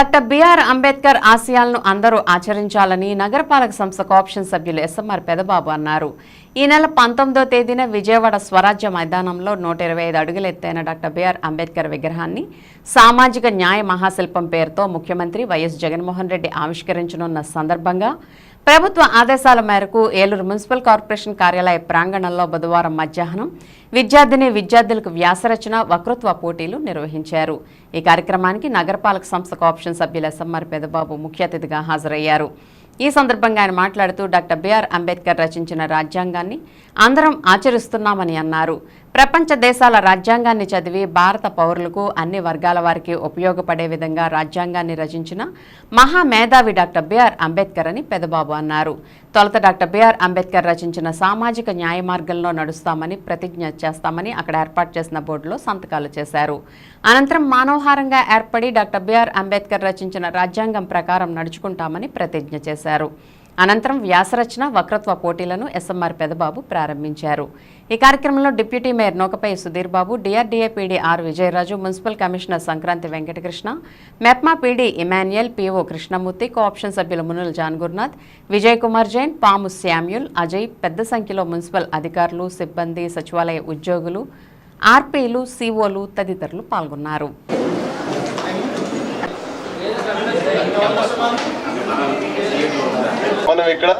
Doctor BR Ambedkar ఆశయాలను అందరూ ఆచరించాలని నగరపాలక సంస్థ కోఆప్షన్ సభ్యులు ఎస్ఎంఆర్ పెదబాబు అన్నారు. ఈ నెల పంతొమ్మిదో తేదీన విజయవాడ స్వరాజ్య మైదానంలో నూట ఇరవై ఐదు అడుగుల ఎత్తైన డాక్టర్ బిఆర్ అంబేద్కర్ విగ్రహాన్ని సామాజిక న్యాయ మహాశిల్పం పేరుతో ముఖ్యమంత్రి వైఎస్ జగన్మోహన్ రెడ్డి ఆవిష్కరించనున్న సందర్భంగా ప్రభుత్వ ఆదేశాల మేరకు ఏలూరు మున్సిపల్ కార్పొరేషన్ కార్యాలయ ప్రాంగణంలో బుధవారం మధ్యాహ్నం విద్యార్థిని విద్యార్థులకు వ్యాసరచన వక్తృత్వ పోటీలు నిర్వహించారు. ఈ కార్యక్రమానికి నగరపాలక సంస్థ ఆప్షన్ సభ్యులు ఎస్ఎంఆర్ పెదబాబు ముఖ్య అతిథిగా హాజరయ్యారు. ఈ సందర్భంగా ఆయన మాట్లాడుతూ డాక్టర్ బిఆర్ అంబేద్కర్ రచించిన రాజ్యాంగాన్ని అందరం ఆచరిస్తున్నామని అన్నారు. ప్రపంచ దేశాల రాజ్యాంగాన్ని చదివి భారత పౌరులకు అన్ని వర్గాల వారికి ఉపయోగపడే విధంగా రాజ్యాంగాన్ని రచించిన మహామేధావి డాక్టర్ బిఆర్ అంబేద్కర్ అని పెదబాబు అన్నారు. తొలత డాక్టర్ బిఆర్ అంబేద్కర్ రచించిన సామాజిక న్యాయ మార్గంలో నడుస్తామని ప్రతిజ్ఞ చేస్తామని అక్కడ ఏర్పాటు చేసిన బోర్డులో సంతకాలు చేశారు. అనంతరం మానవహారంగా ఏర్పడి డాక్టర్ బిఆర్ అంబేద్కర్ రచించిన రాజ్యాంగం ప్రకారం నడుచుకుంటామని ప్రతిజ్ఞ చేశారు. అనంతరం వ్యాసరచన వక్రత్వ పోటీలను ఎస్ఎంఆర్ పెదబాబు ప్రారంభించారు. ఈ కార్యక్రమంలో deputy mayor Nokapai Sudheer Babu DRDA PD R Vijayaraju municipal commissioner Sankranti Venkatakrishna MEPMA PD Emmanuel PO Krishnamurthy cooption సభ్యులు మునుల జాన్ గురునాథ్ విజయ్ కుమార్ జైన్ పాము శామ్యుల్ అజయ్ పెద్ద సంఖ్యలో మున్సిపల్ అధికారులు సిబ్బంది సచివాలయ ఉద్యోగులు ఆర్పీలు సిఓలు తదితరులు పాల్గొన్నారు. మనం ఇక్కడ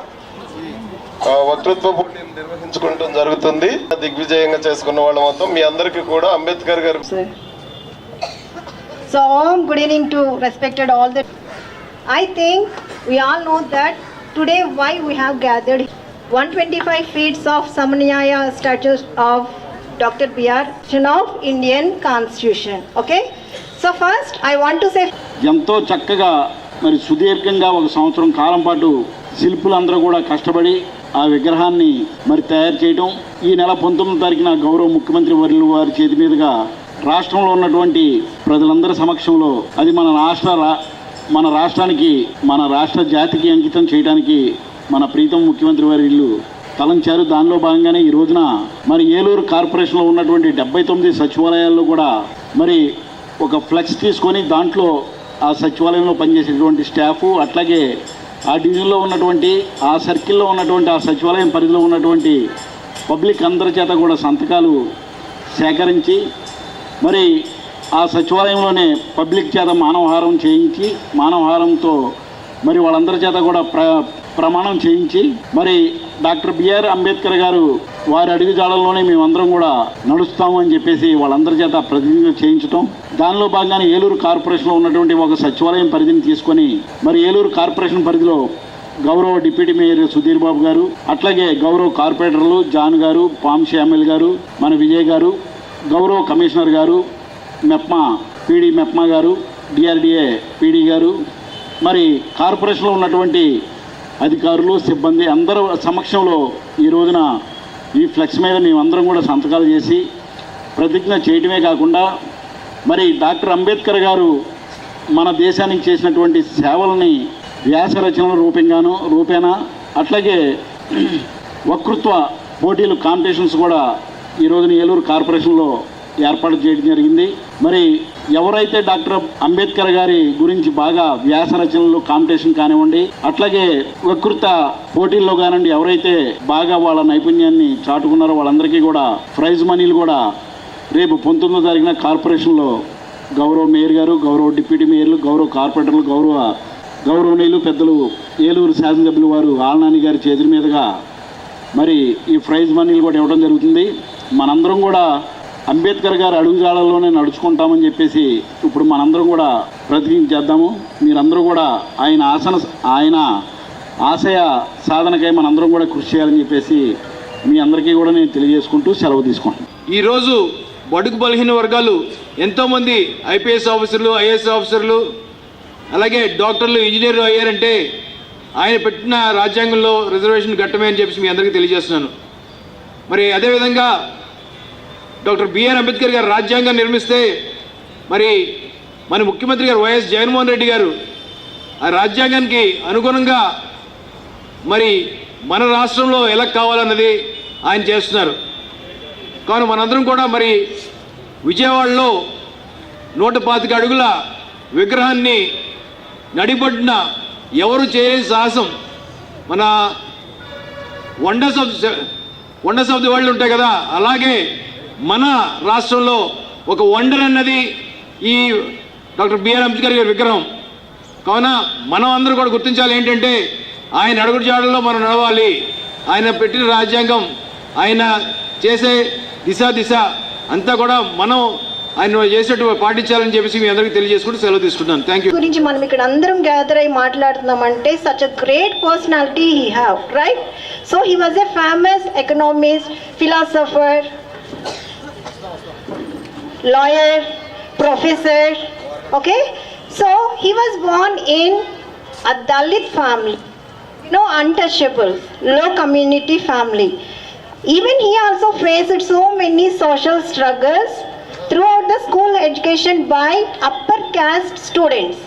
వక్తృత్వ పోటీ నిర్వహించుకుంటూ జరుగుతుంది. దిగ్విజయంగా చేసుకున్న వాళ్ళ మొత్తం మీ అందరికి కూడా Ambedkar garu so am good evening to respected all that I think we all know that today why we have gathered one twenty five feets of సమన్యాయ statues of doctor BR of Indian constitution okay so first I want to say ఎంతో చక్కగా మరి సుదీర్ఘంగా ఒక సంవత్సరం కాలం పాటు శిల్పులందరూ కూడా కష్టపడి ఆ విగ్రహాన్ని మరి తయారు చేయడం ఈ నెల పంతొమ్మిది తారీఖున గౌరవ ముఖ్యమంత్రి వర్యులు వారి చేతి మీదుగా రాష్ట్రంలో ఉన్నటువంటి ప్రజలందరి సమక్షంలో అది మన రాష్ట్ర మన రాష్ట్రానికి మన రాష్ట్ర జాతికి అంకితం చేయడానికి మన ప్రీతం ముఖ్యమంత్రి వారి ఇల్లు తలంచారు. దానిలో భాగంగానే ఈ రోజున మరి ఏలూరు కార్పొరేషన్లో ఉన్నటువంటి డెబ్బై తొమ్మిది సచివాలయాల్లో కూడా మరి ఒక ఫ్లెక్స్ తీసుకొని దాంట్లో ఆ సచివాలయంలో పనిచేసేటువంటి స్టాఫ్ అట్లాగే ఆ డివిజన్లో ఉన్నటువంటి ఆ సర్కిల్లో ఉన్నటువంటి ఆ సచివాలయం పరిధిలో ఉన్నటువంటి పబ్లిక్ అందరి చేత కూడా సంతకాలు సేకరించి మరి ఆ సచివాలయంలోనే పబ్లిక్ చేత మానవహారం చేయించి మానవహారంతో మరి వాళ్ళందరి చేత కూడా ప్ర ప్రమాణం చేయించి మరి డాక్టర్ బిఆర్ అంబేద్కర్ గారు వారి అడుగు జాడల్లోనే మేమందరం కూడా నడుస్తాము అని చెప్పేసి వాళ్ళందరి చేత ప్రతినిధి చేయించడం దానిలో భాగంగానే ఏలూరు కార్పొరేషన్లో ఉన్నటువంటి ఒక సచివాలయం పరిధిని తీసుకొని మరి ఏలూరు కార్పొరేషన్ పరిధిలో గౌరవ డిప్యూటీ మేయర్ సుధీర్ బాబు గారు అట్లాగే గౌరవ కార్పొరేటర్లు జాన్ గారు పామ్ శ్యామిల్ గారు మన విజయ్ గారు గౌరవ కమిషనర్ గారు మెప్మా పీడీ మెప్మా గారు డిఆర్డిఏ పీడీ గారు మరి కార్పొరేషన్లో ఉన్నటువంటి అధికారులు సిబ్బంది అందరూ సమక్షంలో ఈ రోజున ఈ ఫ్లెక్స్ మీద మేమందరం కూడా సంతకాలు చేసి ప్రతిజ్ఞ చేయటమే కాకుండా మరి డాక్టర్ అంబేద్కర్ గారు మన దేశానికి చేసినటువంటి సేవలని వ్యాస రచనల రూపంగాను రూపేణా అట్లాగే వక్తృత్వ పోటీలు కాంపిటీషన్స్ కూడా ఈ రోజున ఏలూరు కార్పొరేషన్లో ఏర్పాటు చేయడం జరిగింది. మరి ఎవరైతే డాక్టర్ అంబేద్కర్ గారి గురించి బాగా వ్యాస రచనలు కాంపిటీషన్ కానివ్వండి అట్లాగే వకృత పోటీల్లో కానివ్వండి ఎవరైతే బాగా వాళ్ళ నైపుణ్యాన్ని చాటుకున్నారో వాళ్ళందరికీ కూడా ప్రైజ్ మనీలు కూడా రేపు పంతొమ్మిదో తారీఖున కార్పొరేషన్లో గౌరవ మేయర్ గారు గౌరవ డిప్యూటీ మేయర్లు గౌరవ కార్పొరేటర్లు గౌరవ గౌరవనీయులు పెద్దలు ఏలూరు శాసనసభ్యులు వారు ఆలనాని గారి చేతుల మీదుగా మరి ఈ ప్రైజ్ మనీలు కూడా ఇవ్వడం జరుగుతుంది. మనందరం కూడా అంబేద్కర్ గారు అడుగుజాడల్లోనే నడుచుకుంటామని చెప్పేసి ఇప్పుడు మనందరం కూడా ప్రతిజ్ఞ చేద్దాము. మీరందరూ కూడా ఆయన ఆసన ఆయన ఆశయ సాధనకై మనందరం కూడా కృషి చేయాలని చెప్పేసి మీ అందరికీ కూడా నేను తెలియజేసుకుంటూ సెలవు తీసుకుంటాను ఈరోజు బడుగు బలహీన వర్గాలు ఎంతోమంది ఐపీఎస్ ఆఫీసర్లు ఐఏఎస్ ఆఫీసర్లు అలాగే డాక్టర్లు ఇంజనీర్లు అయ్యారంటే ఆయన పెట్టిన రాజ్యాంగంలో రిజర్వేషన్ ఘట్టమే అని చెప్పేసి మీ అందరికీ తెలియజేస్తున్నాను. మరి అదేవిధంగా డాక్టర్ బిఆర్ అంబేద్కర్ గారు రాజ్యాంగం నిర్మిస్తే మరి మన ముఖ్యమంత్రి గారు వైఎస్ జగన్మోహన్ రెడ్డి గారు ఆ రాజ్యాంగానికి అనుగుణంగా మరి మన రాష్ట్రంలో ఎలా కావాలన్నది ఆయన చేస్తున్నారు. కావున మనందరం కూడా మరి విజయవాడలో నూట పాతిక అడుగుల విగ్రహాన్ని నడిపడిన ఎవరు చేయని సాహసం. మన wonders of wonders of the world ఉంటాయి కదా అలాగే మన రాష్ట్రంలో ఒక వండర్ అన్నది ఈ డాక్టర్ బిఆర్ అంబేద్కర్ గారి విగ్రహం. కావున మనం అందరూ కూడా గుర్తించాలి ఏంటంటే ఆయన అడుగుడు జాడల్లో మనం నడవాలి. ఆయన పెట్టిన రాజ్యాంగం ఆయన చేసే దిశ దిశ అంతా కూడా మనం ఆయన చేసేట్టు పాటించాలని చెప్పేసి మీ అందరికీ తెలియజేసుకుంటూ సెలవు తీసుకుంటాను థ్యాంక్ యూ గురించి మనం ఇక్కడ అందరం గ్యాదర్ అయ్యి మాట్లాడుతున్నామంటే such a great personality he have right so he was a famous economist philosopher lawyer, professor. Okay, so he was born in a Dalit family, no untouchables, low community family. Even he also faced so many social struggles throughout the school education by upper caste students.